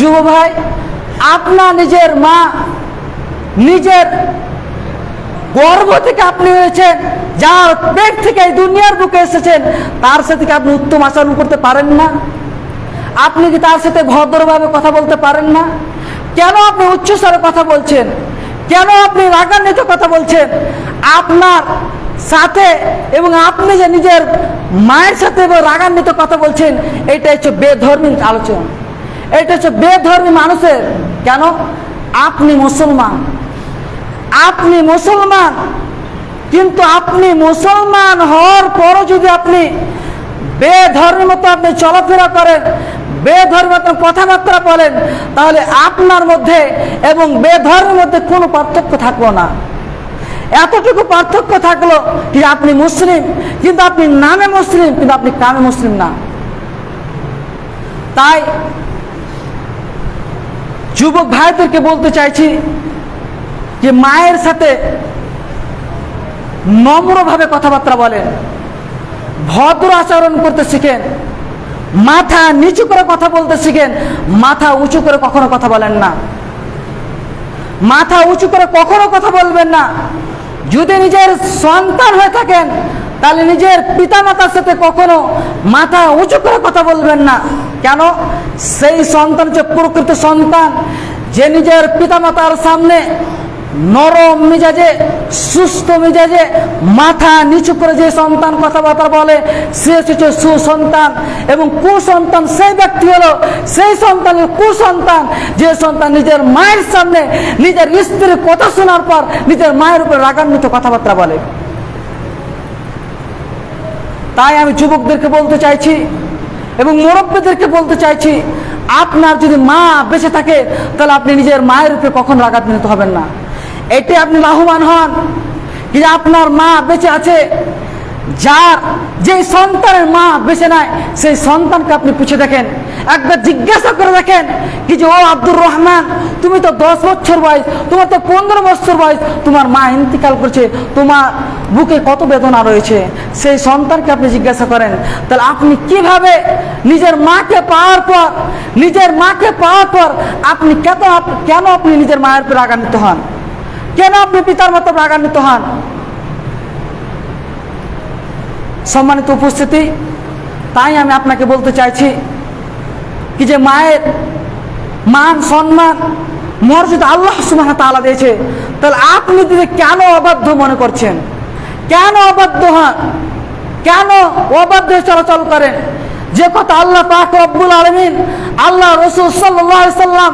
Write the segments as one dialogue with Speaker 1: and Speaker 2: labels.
Speaker 1: যুব ভাই আপনার নিজের মা, নিজের গর্ভ থেকে আপনি হয়েছেন, যার পেট থেকে এই দুনিয়ার বুকে এসেছেন, তার সাথে কি আপনি উত্তম আচরণ করতে পারেন না? আপনি কি তার সাথে ভদ্রভাবে কথা বলতে পারেন না? কেন আপনি উচ্চস্বরে কথা বলছেন? কেন আপনি রাগান্বিত কথা বলছেন? আপনার সাথে এবং আপনি যে নিজের মায়ের সাথে রাগান্বিত কথা বলছেন এটা হচ্ছে বেধর্মী আলোচনা। এটা হচ্ছে বেধর্মী মানুষের। কেন? আপনি মুসলমান। আপনি মুসলমান। কিন্তু আপনি মুসলমান হওয়ার পরও যদি আপনি বেধর্মের মতো আপনি চলাফেরা করেন বেধর্মের মতো কথাবার্তা বলেন, তাহলে আপনার মধ্যে এবং বেধর্মের মধ্যে কোনো পার্থক্য থাকল না। এতটুকু পার্থক্য থাকল যে আপনি মুসলিম, কিন্তু আপনি নামে মুসলিম, কিন্তু আপনি কামে মুসলিম না। তাই যুবক ভাইদেরকে বলতে চাইছি যে মায়ের সাথে নম্রভাবে কথাবার্তা বলেন, ভদ্র আচরণ করতে শিখেন, মাথা নিচু করে কথা বলতে শিখেন, মাথা উঁচু করে কখনো কথা বলেন না। মাথা উঁচু করে কখনো কথা বলবেন না। যদি নিজের সন্তান হয়ে থাকেন, তাহলে নিজের পিতা মাতার সাথে কখনো মাথা উঁচু করে কথা বলবেন না। কেন? সেই সন্তান যে প্রকৃত সন্তান। যে নিজের পিতামাতার সামনে নরম মেজাজে, সুস্থ মেজাজে, মাথা নিচু করে যে সন্তান কথাবার্তা বলে, সে হচ্ছে সুসন্তান। এবং কুসন্তান সেই ব্যক্তি হলো, সেই সন্তানের কুসন্তান যে সন্তান নিজের মায়ের সামনে, নিজের স্ত্রীর কথা শোনার পর নিজের মায়ের উপর রাগান্বিত কথাবার্তা বলে। তাই আমি যুবকদেরকে বলতে চাইছি এবং মুরব্বীদেরকে বলতে চাইছি, আপনার যদি মা বেঁচে থাকে, তাহলে আপনি নিজের মায়ের উপরে কখন রাগান্বিত হবেন না। এতে আপনি লাভবান হন। যে আপনার মা বেঁচে আছে যার যে সন্তানের মা বেছে নেয় সেই সন্তানকে আপনি পুছে দেখেন। একবার জিজ্ঞাসা করে দেখেন কি যে, ও আব্দুর রহমান, তুমি তো দশ বছর বয়স, তোমার তো পনেরো বছর বয়স, তোমার মা ইন্তিকাল করছে, তোমার বুকে কত বেদনা রয়েছে? সেই সন্তানকে আপনি জিজ্ঞাসা করেন, তাহলে আপনি কীভাবে নিজের মাকে পাওয়ার পর, নিজের মাকে পাওয়ার পর আপনি কেন কেন আপনি নিজের মায়ের উপর রাগান্বিত হন? কেন আপনি পিতার মতো রাগান্বিত হন? সম্মানিত উপস্থিতি, তাই আমি আপনাকে বলতে চাইছি কি যে মায়ের মান, সম্মান, মর্যাদা আল্লাহ সুবাহ তাআলা দিয়েছে। তাহলে আপনি দিদি কেন অবাধ্য মনে করছেন? কেন অবাধ্য হন? কেন অবাধ্য চলাচল করেন? যে কথা আল্লাহ পাক রব্বুল আলমিন, আল্লাহ রসুল সাল্লাহ সাল্লাম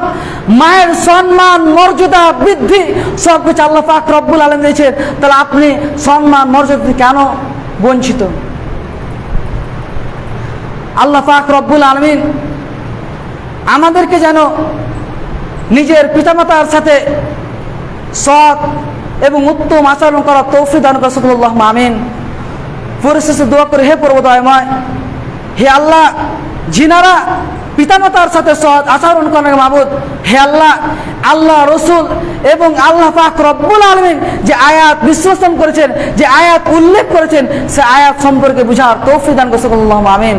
Speaker 1: মায়ের সম্মান, মর্যাদা, বৃদ্ধি সব কিছু আল্লাহ পাক রব্বুল আলম দিয়েছেন। তাহলে আপনি সম্মান, মর্যাদা কেন বঞ্চিত? আল্লাহ পাক রব্বুল আলমিন আমাদেরকে যেন নিজের পিতামাতার সাথে সৎ এবং উত্তম আচরণ করার তৌফি দান রসুল্লাহ মামিন পরিশেষে দোয়া করে, হে পর্বদয়ময় হে আল্লাহ জিনারা পিতামাতার সাথে সৎ আচরণ করেন মাবুদ হে আল্লাহ আল্লাহ রসুল এবং আল্লাহ পাক রব্বুল আলমিন যে আয়াত বিশ্লেষণ করেছেন, যে আয়াত উল্লেখ করেছেন, সে আয়াত সম্পর্কে বুঝার তৌফি দান রসুল্লাহ আমিন।